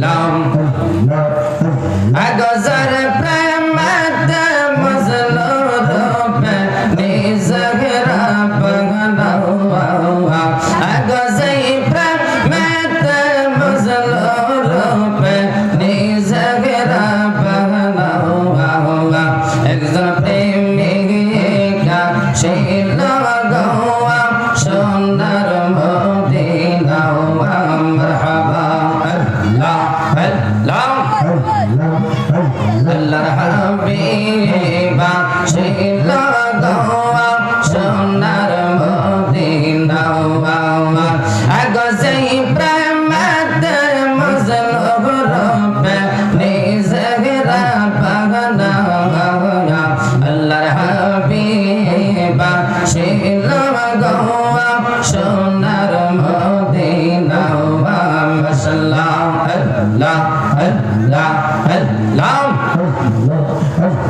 সাল্লাম হবিবা ছিল দোয়া সোনার মদিনা আগ সেই প্রেমত মজলব রবে, নিজরা পাগনা আল্লাহর হবিবা ছিল দোয়া সোনার মদিনা মাশাআল্লাহ আল্লাহ আল্লাহ আল্লাহ।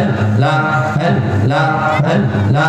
هل لا هل لا هل لا